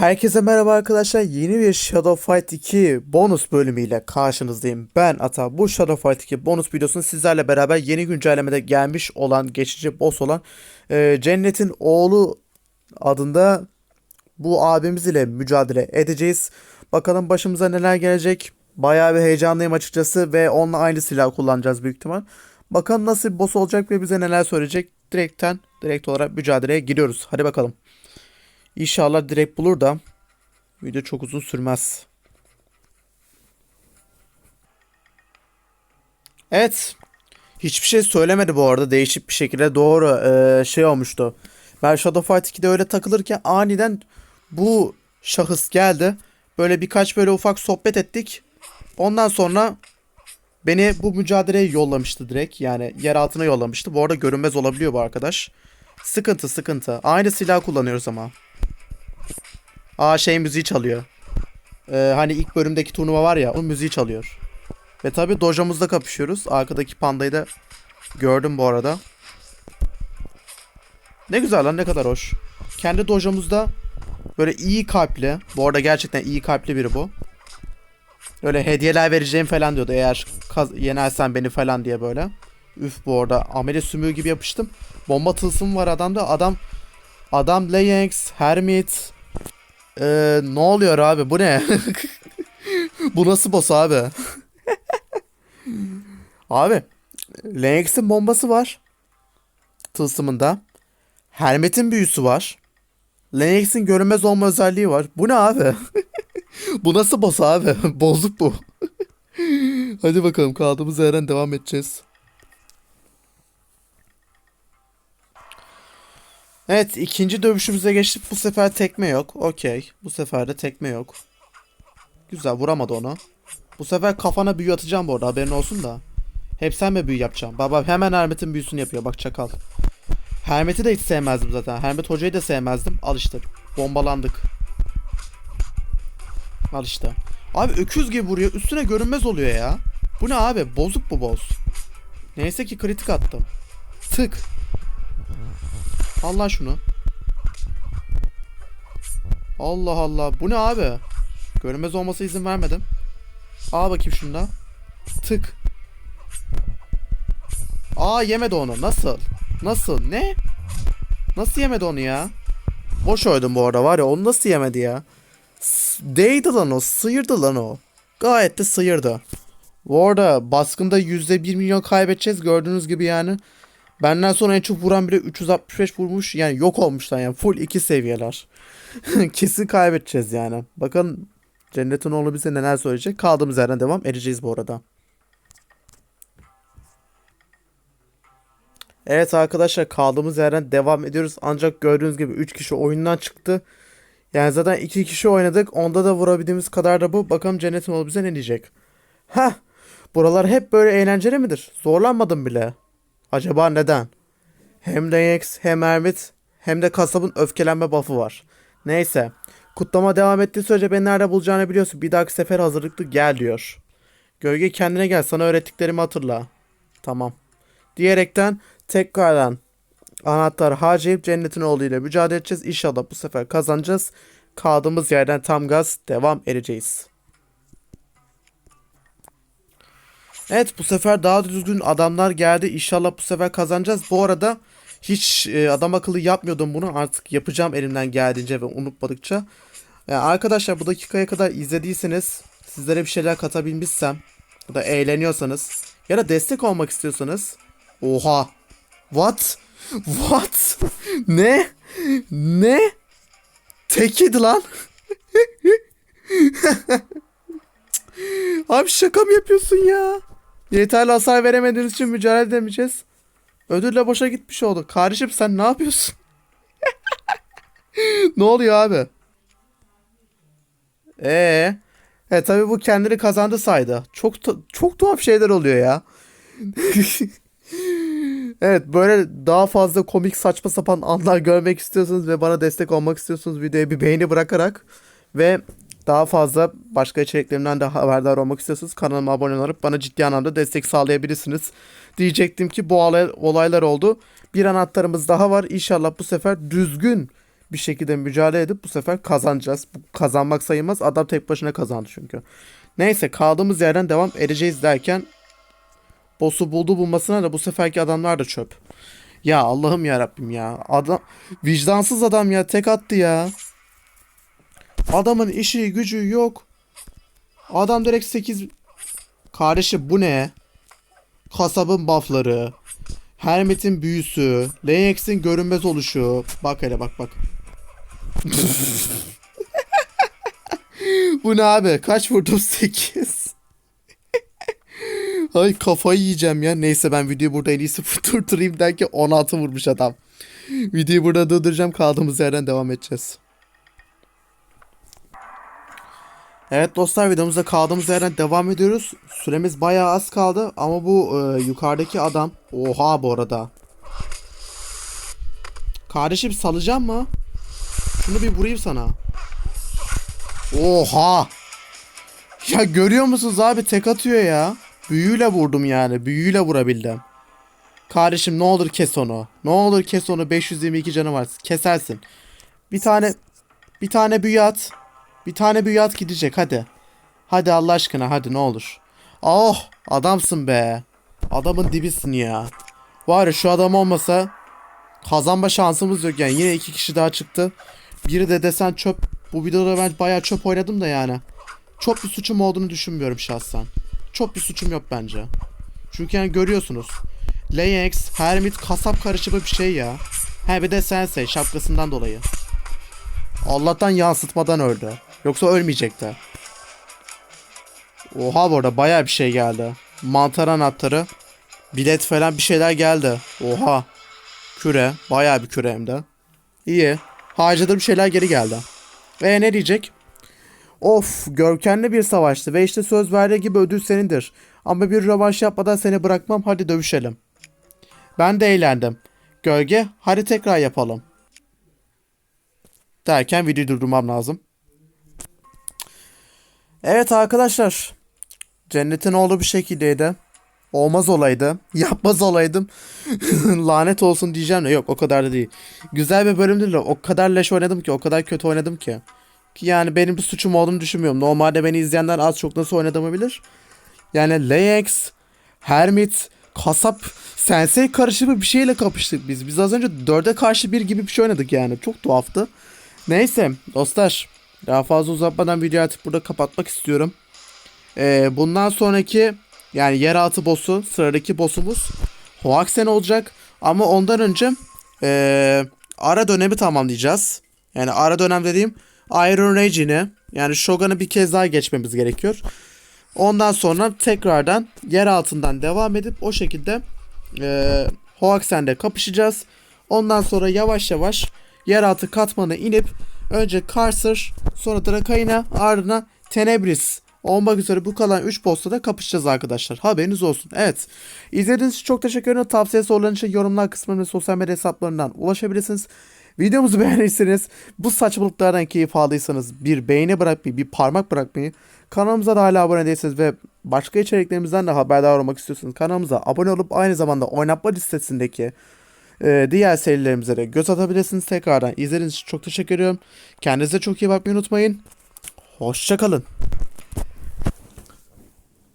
Herkese merhaba arkadaşlar. Yeni bir Shadow Fight 2 bonus bölümüyle karşınızdayım. Ben Ata. Bu Shadow Fight 2 bonus videosunu sizlerle beraber yeni güncellemede gelmiş olan, geçici boss olan e, Cennet'in oğlu adında bu abimiz ile mücadele edeceğiz. Bakalım başımıza neler gelecek. Bayağı bir heyecanlıyım açıkçası ve onunla aynı silah kullanacağız büyük ihtimal. Bakalım nasıl bir boss olacak ve bize neler söyleyecek. Direkten, direkt olarak mücadeleye giriyoruz. Hadi bakalım. İnşallah direkt bulur da video çok uzun sürmez. Evet. Hiçbir şey söylemedi bu arada değişik bir şekilde. Doğru eee, şey olmuştu. Ben Shadow Fight 2'de öyle takılırken aniden bu şahıs geldi. Böyle birkaç böyle ufak sohbet ettik. Ondan sonra beni bu mücadeleye yollamıştı direkt. Yani yer altına yollamıştı. Bu arada görünmez olabiliyor bu arkadaş. Sıkıntı sıkıntı. Aynı silah kullanıyoruz ama. Aa şey müziği çalıyor. Ee, hani ilk bölümdeki turnuva var ya o müziği çalıyor. Ve tabi dojamızda kapışıyoruz. Arkadaki pandayı da gördüm bu arada. Ne güzel lan ne kadar hoş. Kendi dojamızda böyle iyi kalpli. Bu arada gerçekten iyi kalpli biri bu. Öyle hediyeler vereceğim falan diyordu eğer kaz- yenersen beni falan diye böyle. Üf bu arada amele sümüğü gibi yapıştım. Bomba tılsımı var adamda. Adam Adam Leyenx, Hermit. Ee, ne oluyor abi? Bu ne? Bu nasıl boss abi? abi, Leyenx'in bombası var. Tılsımında. Hermit'in büyüsü var. Lennox'in görünmez olma özelliği var. Bu ne abi? bu nasıl boss abi? Bozuk bu. Hadi bakalım kaldığımız yerden devam edeceğiz. Evet ikinci dövüşümüze geçtik. Bu sefer tekme yok. Okey. Bu sefer de tekme yok. Güzel vuramadı onu. Bu sefer kafana büyü atacağım bu arada haberin olsun da. Hep sen mi büyü yapacaksın? Baba hemen Hermet'in büyüsünü yapıyor bak çakal. Hermet'i de hiç sevmezdim zaten. Hermet hocayı da sevmezdim. Al işte. Bombalandık. Al işte. Abi öküz gibi vuruyor. Üstüne görünmez oluyor ya. Bu ne abi? Bozuk bu boss. Neyse ki kritik attım. Tık. Allah şunu. Allah Allah. Bu ne abi? Görünmez olması izin vermedim. Al bakayım şunda. Tık. Aa yemedi onu. Nasıl? Nasıl? Ne? Nasıl yemedi onu ya? Boş oydum bu arada var ya. Onu nasıl yemedi ya? S- Değdi lan o. Sıyırdı lan o. Gayet de sıyırdı. Bu arada baskında %1 milyon kaybedeceğiz. Gördüğünüz gibi yani. Benden sonra en çok vuran biri 365 vurmuş. Yani yok olmuşlar yani. Full 2 seviyeler. Kesin kaybedeceğiz yani. Bakın Cennetin oğlu bize neler söyleyecek. Kaldığımız yerden devam edeceğiz bu arada. Evet arkadaşlar kaldığımız yerden devam ediyoruz. Ancak gördüğünüz gibi 3 kişi oyundan çıktı. Yani zaten 2 kişi oynadık. Onda da vurabildiğimiz kadar da bu. Bakalım Cennetin oğlu bize ne diyecek. Heh. Buralar hep böyle eğlenceli midir? Zorlanmadım bile. Acaba neden? Hem Lex hem Hermit hem de kasabın öfkelenme buff'ı var. Neyse. Kutlama devam ettiği sürece beni nerede bulacağını biliyorsun. Bir dahaki sefer hazırlıklı gel diyor. Gölge kendine gel sana öğrettiklerimi hatırla. Tamam. Diyerekten tekrardan anahtar harcayıp cennetin oğlu ile mücadele edeceğiz. İnşallah bu sefer kazanacağız. Kaldığımız yerden tam gaz devam edeceğiz. Evet bu sefer daha düzgün adamlar geldi. İnşallah bu sefer kazanacağız. Bu arada hiç e, adam akıllı yapmıyordum bunu. Artık yapacağım elimden geldiğince ve unutmadıkça. Yani arkadaşlar bu dakikaya kadar izlediyseniz sizlere bir şeyler katabilmişsem ya da eğleniyorsanız ya da destek olmak istiyorsanız Oha. What? What? ne? Ne? Tek yedi lan. Abi şaka mı yapıyorsun ya? Yeterli hasar veremediğiniz için mücadele edemeyeceğiz. Ödülle boşa gitmiş oldu. Kardeşim sen ne yapıyorsun? ne oluyor abi? Ee, e tabi bu kendini kazandı saydı. Çok çok tuhaf şeyler oluyor ya. evet böyle daha fazla komik saçma sapan anlar görmek istiyorsanız ve bana destek olmak istiyorsanız videoya bir beğeni bırakarak ve daha fazla başka içeriklerimden de haberdar olmak istiyorsanız kanalıma abone olup bana ciddi anlamda destek sağlayabilirsiniz. Diyecektim ki bu olay- olaylar oldu. Bir anahtarımız daha var. İnşallah bu sefer düzgün bir şekilde mücadele edip bu sefer kazanacağız. Bu kazanmak sayılmaz. Adam tek başına kazandı çünkü. Neyse kaldığımız yerden devam edeceğiz derken boss'u buldu bulmasına da bu seferki adamlar da çöp. Ya Allah'ım ya Rabbim ya. Adam vicdansız adam ya tek attı ya. Adamın işi gücü yok. Adam direkt 8 Kardeşim bu ne? Kasabın buffları. Hermit'in büyüsü. Leyex'in görünmez oluşu. Bak hele bak bak. bu ne abi? Kaç vurdum? 8. Ay kafayı yiyeceğim ya. Neyse ben videoyu burada en iyisi durdurayım derken 16 vurmuş adam. Videoyu burada durduracağım. Kaldığımız yerden devam edeceğiz. Evet dostlar videomuza kaldığımız yerden devam ediyoruz. Süremiz bayağı az kaldı ama bu e, yukarıdaki adam oha bu arada. Kardeşim salacağım mı? Şunu bir vurayım sana. Oha. Ya görüyor musunuz abi tek atıyor ya. Büyüyle vurdum yani. Büyüyle vurabildim. Kardeşim ne olur kes onu. Ne olur kes onu. 522 canı var. Kesersin. Bir tane bir tane büyü at. Bir tane büyü at gidecek hadi. Hadi Allah aşkına hadi ne olur. Oh adamsın be. Adamın dibisin ya. Var ya şu adam olmasa kazanma şansımız yok yani. Yine iki kişi daha çıktı. Biri de desen çöp. Bu videoda ben bayağı çöp oynadım da yani. Çok bir suçum olduğunu düşünmüyorum şahsen. Çok bir suçum yok bence. Çünkü yani görüyorsunuz. Leyex, Hermit, kasap karışımı bir şey ya. He bir de Sensei şapkasından dolayı. Allah'tan yansıtmadan öldü. Yoksa ölmeyecekti. Oha bu arada bayağı bir şey geldi. Mantar anahtarı. Bilet falan bir şeyler geldi. Oha. Küre. Bayağı bir küre hem de. İyi. Harcadığım şeyler geri geldi. E ne diyecek? Of görkemli bir savaştı ve işte söz verdiği gibi ödül senindir. Ama bir rövanş yapmadan seni bırakmam hadi dövüşelim. Ben de eğlendim. Gölge hadi tekrar yapalım. Derken videoyu durdurmam lazım. Evet arkadaşlar. Cennetin olduğu bir şekildeydi. Olmaz olaydı. Yapmaz olaydım. Lanet olsun diyeceğim de yok o kadar da değil. Güzel bir bölüm değil de o kadar leş oynadım ki o kadar kötü oynadım ki. Ki yani benim bir suçum olduğunu düşünmüyorum. Normalde beni izleyenler az çok nasıl oynadığımı bilir. Yani Lex, Hermit, Kasap, Sensei karışımı bir şeyle kapıştık biz. Biz az önce 4'e karşı bir gibi bir şey oynadık yani. Çok tuhaftı. Neyse dostlar. Daha fazla uzatmadan videoyu artık burada kapatmak istiyorum. Ee, bundan sonraki yani yeraltı boss'u sıradaki boss'umuz Hoaxen olacak. Ama ondan önce ee, ara dönemi tamamlayacağız. Yani ara dönem dediğim Iron Rage'ini yani Shogun'u bir kez daha geçmemiz gerekiyor. Ondan sonra tekrardan yer altından devam edip o şekilde e, Hoaxen'de kapışacağız. Ondan sonra yavaş yavaş yeraltı katmanı inip önce Carcer sonra Drakaina ardına Tenebris olmak üzere bu kalan 3 boss'ta da kapışacağız arkadaşlar. Haberiniz olsun. Evet. İzlediğiniz için çok teşekkür ederim. Tavsiye sorularınız için yorumlar kısmında ve sosyal medya hesaplarından ulaşabilirsiniz. Videomuzu beğendiyseniz, bu saçmalıklardan keyif aldıysanız bir beğeni bırakmayı, bir parmak bırakmayı, kanalımıza da hala abone değilseniz ve başka içeriklerimizden de haberdar olmak istiyorsanız kanalımıza abone olup aynı zamanda oynatma listesindeki e, diğer serilerimize de göz atabilirsiniz. Tekrardan izlediğiniz için çok teşekkür ediyorum. Kendinize çok iyi bakmayı unutmayın. Hoşçakalın.